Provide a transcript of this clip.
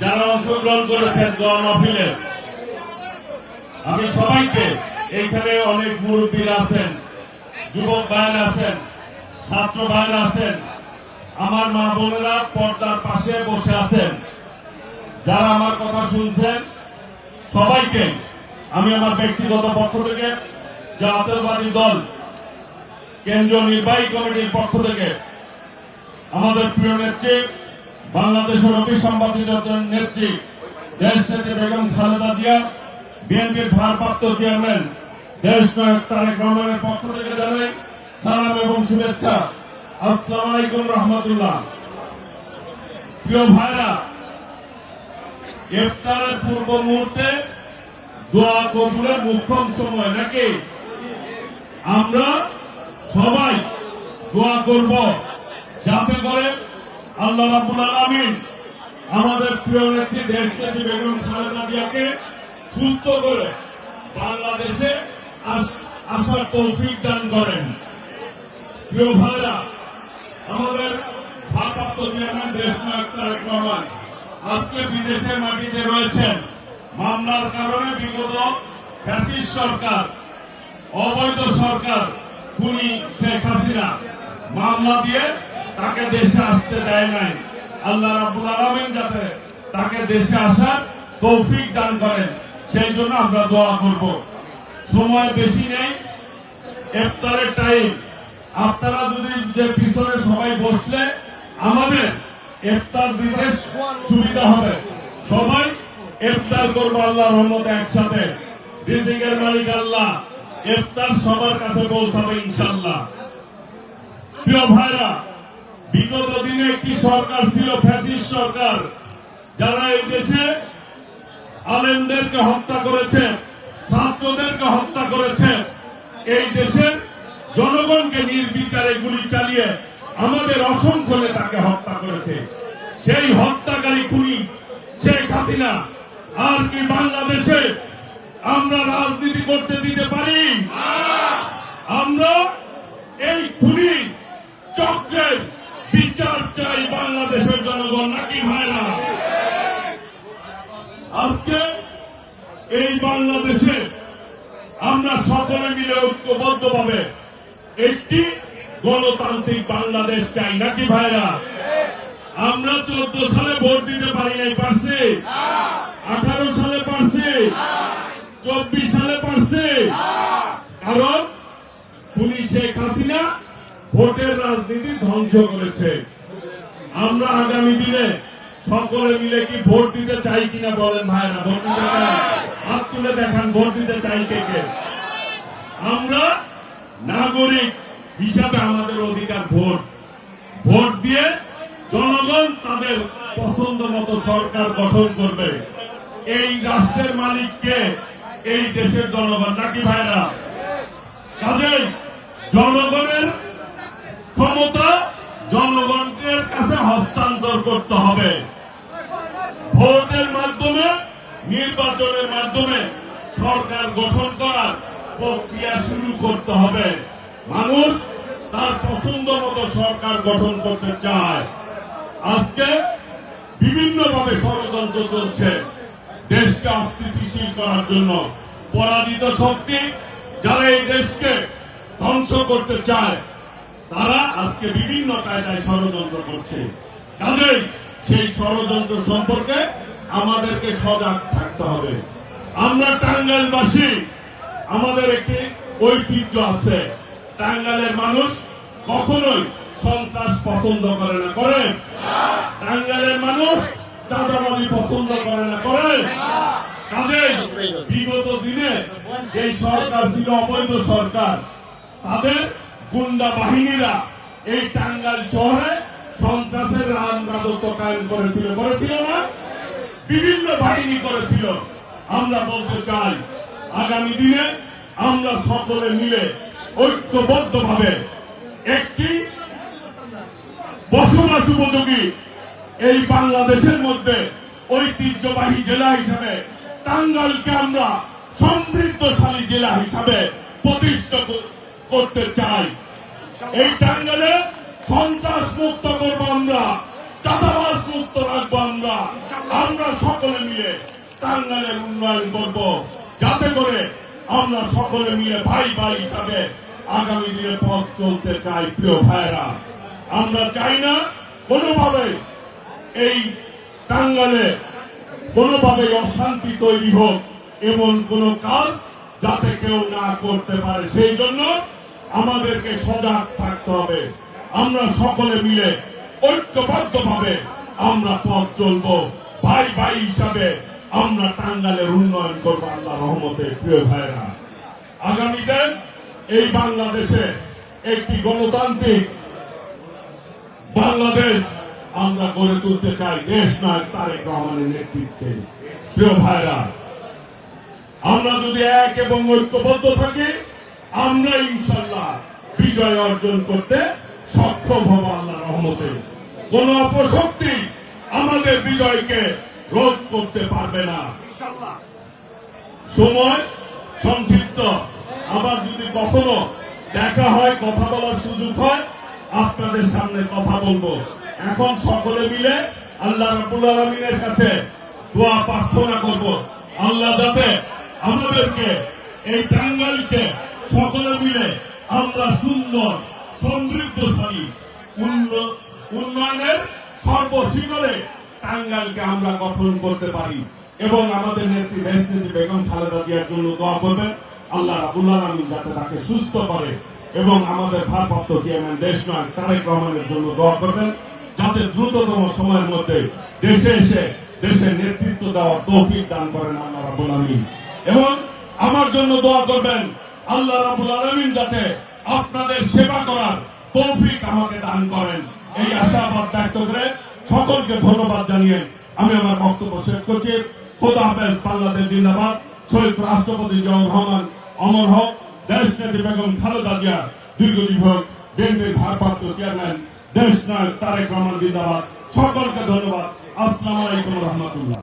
যারা অংশগ্রহণ করেছেন দোয়া মাহফিলে, আমি সবাইকে এইখানে অনেক মুরব্বী আছেন, যুবক ভাইয়ের আছেন, ছাত্র ভাইয়ের আছেন, আমার মা বোনেরা পর্দার পাশে বসে আছেন। যারা আমার কথা শুনছেন, সবাইকে আমি আমার ব্যক্তিগত পক্ষ থেকে জাতীয়বাদী দল, কেন্দ্রীয় নির্বাহী কমিটির পক্ষ থেকে আমাদের প্রিয় নেত্রী বাংলাদেশের অভিসম্পাদিত নেত্রী, দেশ নেত্রী বেগম খালেদা জিয়া, বিএনপির ভারপ্রাপ্ত চেয়ারম্যান, দেশ নায়ক তারেক রহমানের পক্ষ থেকে জানাই সালাম এবং শুভেচ্ছা। আসসালামু আলাইকুম রহমতুল্লাহ। প্রিয় ভাইরা, ইফতারের পূর্ব মুহূর্তে দোয়া কবুলের মুখ্যম সময় নাকি? আমরা সবাই দোয়া করব, যাতে করে আল্লাহ রাবুল আলমিন আমাদের প্রিয় নেত্রী দেশ নেত্রী বেগম খালেদা জিয়াকে সুস্থ করে বাংলাদেশে আস- আসার তৌফিক দান করেন। প্রিয় ভাইরা, আমাদের ভারপ্রাপ্ত চেয়ারম্যান দেশ নায়ক রহমান আজকে বিদেশের মাটিতে রয়েছেন। মামলার কারণে বিগত ফ্যাসিস সরকার, অবৈধ সরকার, খুনি শেখ হাসিনা, মামলা দিয়ে তাকে দেশে আসতে দেয় নাই। আল্লাহ রাবুল আলমিন যাতে তাকে দেশে আসার তৌফিক দান করেন, সেই জন্য আমরা দোয়া করব। সময় বেশি নেই, ইফতারের টাইম আপনারা যদি যে পিছনে সবাই বসলে, আমাদের ইফতার দিতে সুবিধা হবে। সবাই ইফতার করব আল্লাহ রহমত একসাথে। রিজিকের মালিক আল্লাহ, ইফতার সবার কাছে পৌঁছাবে ইনশাল্লাহ প্রিয় ভাইরা বিগত দিনে একটি সরকার ছিল ফ্যাসিস্ট সরকার। যারা এই দেশে আলেমদেরকে হত্যা করেছে ছাত্রদেরকে হত্যা করেছে এই দেশের জনগণকে নির্বিচারে গুলি চালিয়ে আমাদের অসংখ্য নেতাকে হত্যা করেছে। সেই হত্যাকারী খুনি শেখ হাসিনা। আর কি বাংলাদেশে আমরা রাজনীতি করতে দিতে পারি? আমরা এই খুনি চক্রের বিচার চাই বাংলাদেশের জনগণ, নাকি ভাইরা? আজকে এই বাংলাদেশে আমরা সকলে মিলে ঐক্যবদ্ধ ভাবে একটি গণতান্ত্রিক বাংলাদেশ চাই, নাকি ভাইরা? আমরা চোদ্দ সালে ভোট দিতে পারি নাই, পারছি? আঠারো সালে পারছি? চব্বিশ সালে পারছি? কারণ পুলিশ শেখ হাসিনা ভোটের রাজনীতি ধ্বংস করেছে। আমরা আগামী দিনে সকলে মিলে কি ভোট দিতে চাই কিনা বলেন ভাইরা, ভোট দিতে হাত তুলে দেখান, ভোট দিতে চাই কে কে? আমরা নাগরিক হিসাবে আমাদের অধিকার ভোট। ভোট দিয়ে জনগণ তাদের পছন্দ মতো সরকার গঠন করবে। এই রাষ্ট্রের মালিককে এই দেশের জনগণ। নাকি ভাইরা? কাজেই জনগণের জনগণের কাছে হস্তান্তর করতে হবে। ভোটের মাধ্যমে, নির্বাচনের মাধ্যমে সরকার গঠন করার প্রক্রিয়া শুরু করতে হবে। মানুষ তার পছন্দ মতো সরকার গঠন করতে চায়। আজকে বিভিন্নভাবে ষড়যন্ত্র চলছে। দেশকে অস্থিতিশীল করার জন্য পরাজিত শক্তি যারা এই দেশকে ধ্বংস করতে চায় তারা আজকে বিভিন্ন কায়দায় ষড়যন্ত্র করছে। কাজেই সেই ষড়যন্ত্র সম্পর্কে আমাদেরকে সজাগ থাকতে হবে। আমরা টাঙ্গাইলবাসী, আমাদের একটি ঐতিহ্য আছে। টাঙ্গাইলের মানুষ কখনোই সন্ত্রাস পছন্দ করে না। করে? টাঙ্গাইলের মানুষ চাঁদাবাজি পছন্দ করে না। করে? কাজেই বিগত দিনে যে সরকার ছিল, অবৈধ সরকার, তাদের গুন্ডা বাহিনীরা এই টাঙ্গাইল শহরে সন্ত্রাসের রান রাজত্ব কায়েম করেছিল করেছিল না? বিভিন্ন বাহিনী করেছিল। আমরা বলতে চাই, আগামী দিনে আমরা সকলে মিলে ঐক্যবদ্ধ ভাবে একটি বসবাস উপযোগী এই বাংলাদেশের মধ্যে ঐতিহ্যবাহী জেলা হিসাবে টাঙ্গাইলকে আমরা সমৃদ্ধশালী জেলা হিসাবে প্রতিষ্ঠা করতে চাই। এই টাঙ্গাইলে সন্ত্রাস মুক্ত করব আমরা, চাঁদাবাজ মুক্ত রাখব আমরা। আমরা সকলে মিলে টাঙ্গালের উন্নয়ন করব। যাতে করে আমরা সকলে মিলে ভাই ভাই হিসাবে আগামী দিনে পথ চলতে চাই, প্রিয় ভাইরা আমরা চাই না কোনোভাবে এই টাঙ্গালে কোনোভাবে অশান্তি তৈরি হোক, এমন কোন কাজ যাতে কেউ না করতে পারে। সেই জন্য আমাদেরকে সজাগ থাকতে হবে। আমরা সকলে মিলে ঐক্যবদ্ধভাবে আমরা পথ চলবো। ভাই ভাই হিসাবে আমরা টাঙ্গালের উন্নয়ন করব আল্লাহ রহমতে, প্রিয় ভাইরা আগামীতে এই বাংলাদেশে একটি গণতান্ত্রিক বাংলাদেশ আমরা গড়ে তুলতে চাই, দেশ নয় তারেক রহমানের নেতৃত্বে। প্রিয় ভাইরা আমরা যদি এক এবং ঐক্যবদ্ধ থাকি আমরা ইনশাল্লাহ বিজয় অর্জন করতে সক্ষম হব আল্লাহ রহমতে। কোন অপশক্তি আমাদের বিজয়কে রোধ করতে পারবে না। সময় সংক্ষিপ্ত। আবার যদি কখনো দেখা হয় কথা বলার সুযোগ হয় আপনাদের সামনে কথা বলব। এখন সকলে মিলে আল্লাহ রাবুল আলমিনের কাছে দোয়া প্রার্থনা করব। আল্লাহ যাতে আমাদেরকে এই টাঙ্গাইলকে সকলে মিলে আমরা সুন্দর, সমৃদ্ধশালী উন্নয়নের সর্বশিখরে টাঙ্গাইলকে আমরা গঠন করতে পারি এবং আমাদের নেত্রী দেশ নেত্রী বেগম খালেদা জিয়ার জন্য দোয়া করবেন। আল্লাহ রাবুল আলমী যাতে তাকে সুস্থ করে এবং আমাদের ভারপ্রাপ্ত চেয়ারম্যান দেশ নয় তারেক রহমানের জন্য দোয়া করবেন, যাতে দ্রুততম সময়ের মধ্যে দেশে এসে দেশের নেতৃত্ব দেওয়ার তৌফিক দান করেন আল্লাহ রাবুল আলমিন। এবং আমার জন্য দোয়া করবেন আল্লাহ রাবুল আলমিন যাতে আপনাদের সেবা করার তৌফিক আমাকে দান করেন। এই আশাবাদ ব্যক্ত করে সকলকে ধন্যবাদ জানিয়ে আমি আমার বক্তব্য শেষ করছি। খোদা হাফেজ জিন্দাবাদ। শহীদ রাষ্ট্রপতি জিয়াউর রহমান অমর হক। দেশ নেত্রী বেগম খালেদা জিয়া হোক। বিএনপির ভারপ্রাপ্ত চেয়ারম্যান, দেশ নায়ক তারেক রহমান জিন্দাবাদ। সকলকে ধন্যবাদ। আসসালামু আলাইকুম রহমতুল্লাহ।